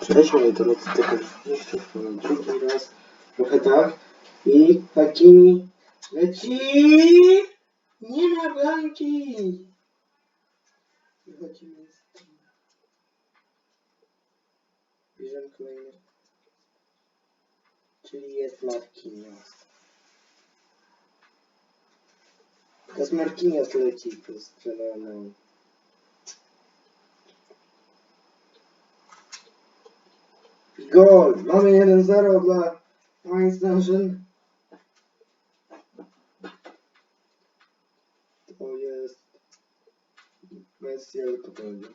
Przejdźmy do lotu tego jeszcze drugi raz. Trochę tak. I Hakimi leci. Nie ma bramki. I Hakimi jest. Bierzemy kolejny. Czyli jest Marquinhos. Teraz Marquinhos leci po stroną. Gol! Mamy 1-0 dla Mainz Dungeon. To jest Messi, ale to będzie.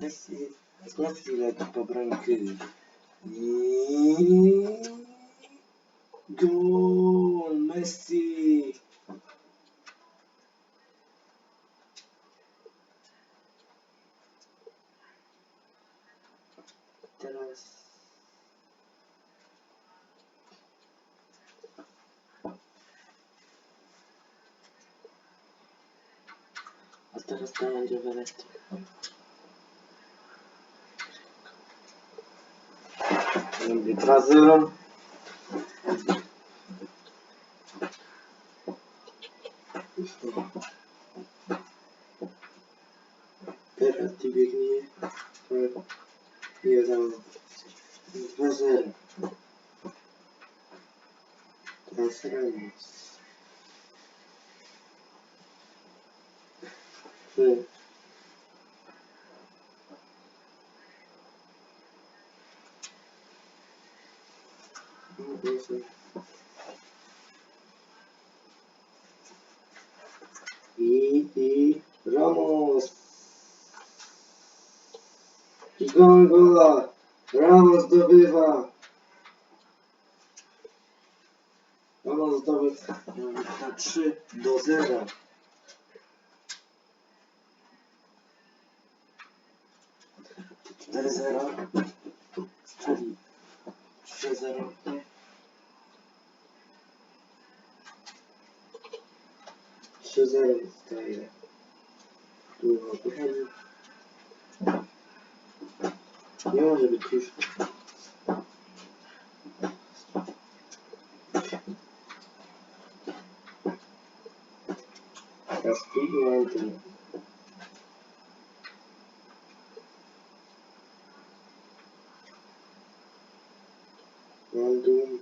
Messi, Messi leci po. I... Gol! Messi! Teraz... A teraz to będzie Wenecja. Będzie 2-0. Teraz ty biegnie. Jeden. 2-0. Teraz remis. Trzy. No, proszę. I, i Ramos. I Gongola. Ramos zdobywa. Ramos zdobywa na 3 do 0. Cztery zero. Czyli trzy zero. Trzy zero zostaje. Tu wychodzi. Nie może być już. Mandum.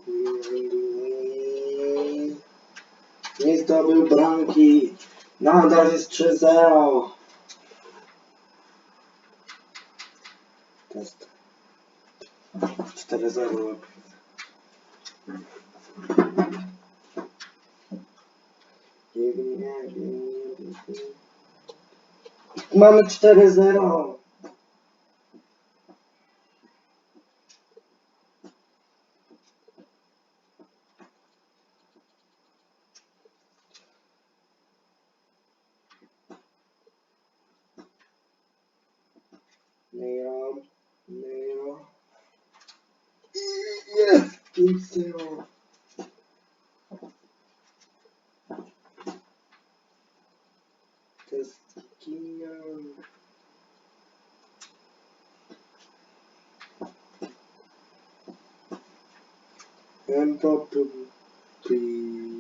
Nie zdobył bramki. Nadal jest 3-0. 4-0. Biegnie, biegnie, biegnie. Mamy 4-0. Neiro, Neiro. I jest 5-0. To jest Kinian. Mbappé. Piu.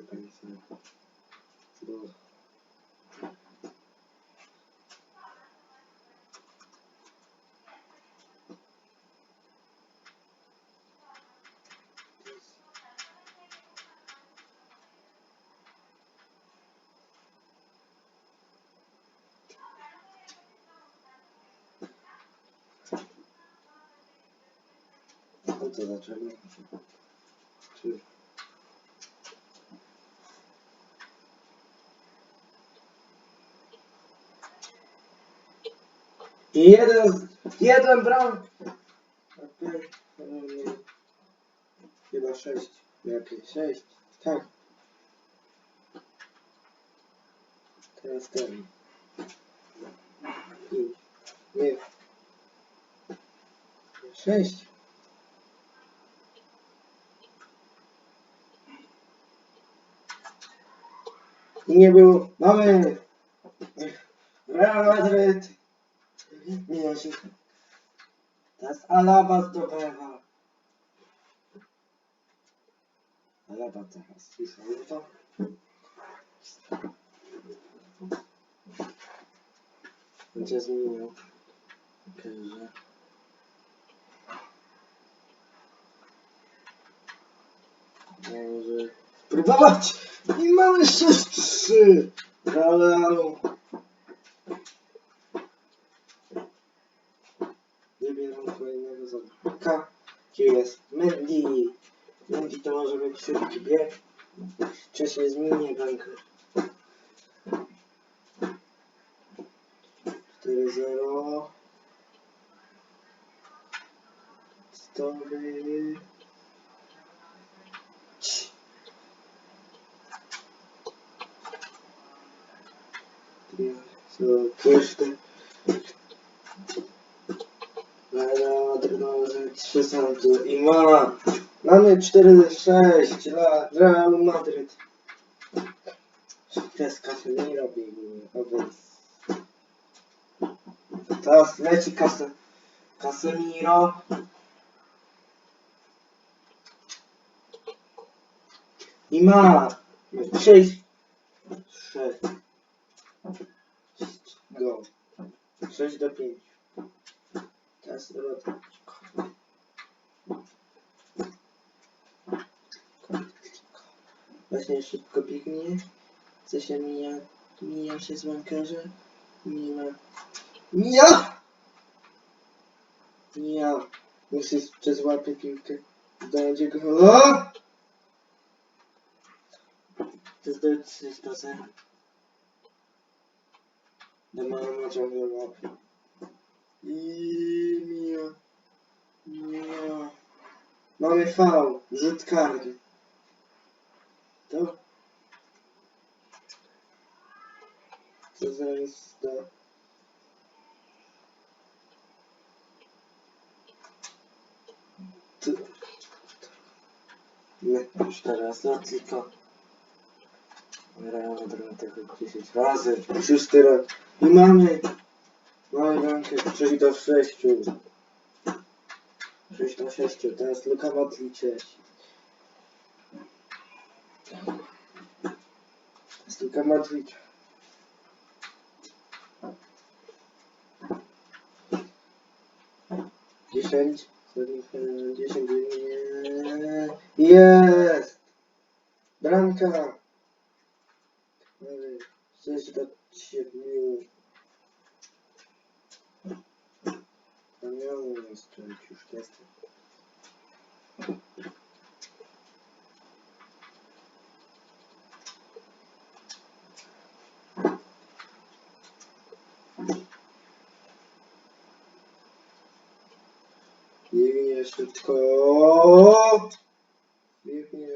Chcę Państwa. Do... No to dlaczego? Czy... I Jeden, jeden bram. Chyba sześć. Lepiej, sześć. Tak. Teraz ten. Pięć. Nie. Sześć. I nie było. Mamy Real Madryt. Minął się. Teraz Alaba zdobywa. Alaba teraz. Słyszałem to? Będzie zmieniał. Że... Może próbować! I mamy 6-3 dla Realu. Kim jest Mendy. Mendy to może być szybki bieg. Wcześniej zmienię rękę. 4-0. Story. So, kurde. Real Madryt może 3 salty i ma. Mamy 4-6 dla Real Madryt. Przez Casemiro biegnie, a więc... Teraz leci Cas Casemiro. I ma 6 6 Go. 6 do 5. Teraz Rodrigo. Właśnie szybko biegnie. Co się mija? Mija się z łąkarze. Mija. Mija! Mija. Musi przez łapie piłkę. Zdąży go. O! To zdobyć 3 do 0. Do mama ciągle łapie. I. Mija. Mamy V. Rzut karny. To? Co zaraz da? Tu. Nie, już teraz, no tylko. Grałem tego 10 razy. Szósty raz. I mamy. Rękę 6 do 6. 6 do 6. Teraz Luka Modlic. Teraz Luka Modlic. Dziesięć. Dziesięć. Jest! Bramka! Sześć do siedmiu. Ramionu strzelić już jestem. Biegnie szybko. Biegnie.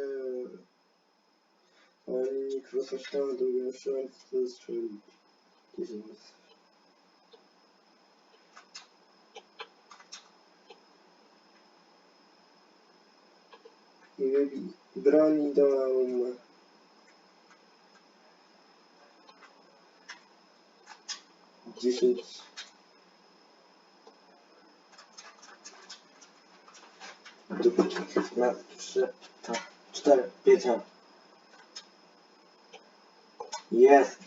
Oni mikrosoftami drugą szansę strzelić. Dziesięć. I wybi- broni dom. Dziesięć. Dupki. Na trzy. Cztery. Pięć. Jest.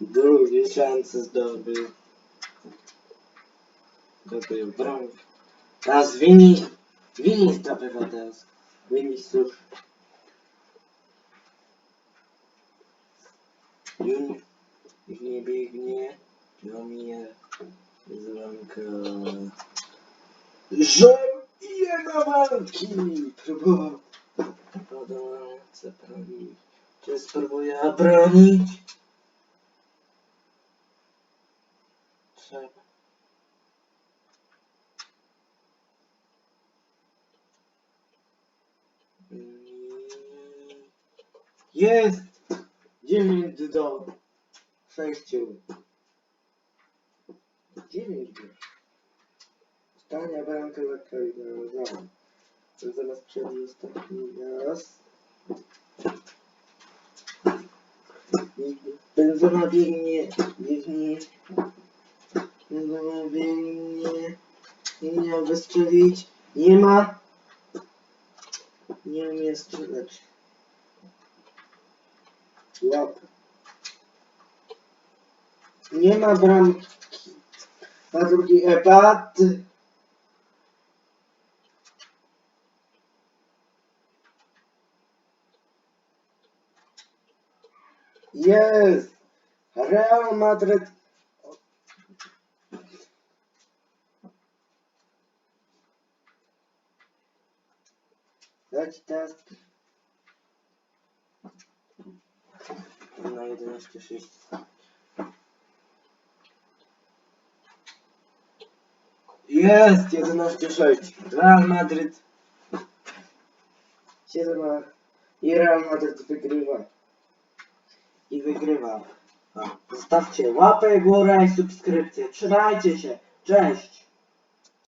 Drugi szansę zdobył. Zdobył broń. Teraz Wini. Wini zdobywa teraz. Vinicius. Jun. Nie biegnie. Jomie. Złamka. Żol i jego. Próbował. Podałce bronić. Czy spróbuję obronić? Jest! 9 do sześciu. Dziewięć już. Ostatnia bramka dla Kajna. To zaraz przejdzie ostatni raz. I biegnie, biegnie. Benzema biegnie. Nie miał wystrzelić. Nie ma. Nie umie strzelać. Nie ma bramki. Na drugi etat. Jest! Real Madrid Dać teraz 11 się Jest 11-6. Real Madryt się zna. I Real Madryt wygrywa. I wygrywa. Zostawcie łapę górę i subskrypcję. Trzymajcie się. Cześć.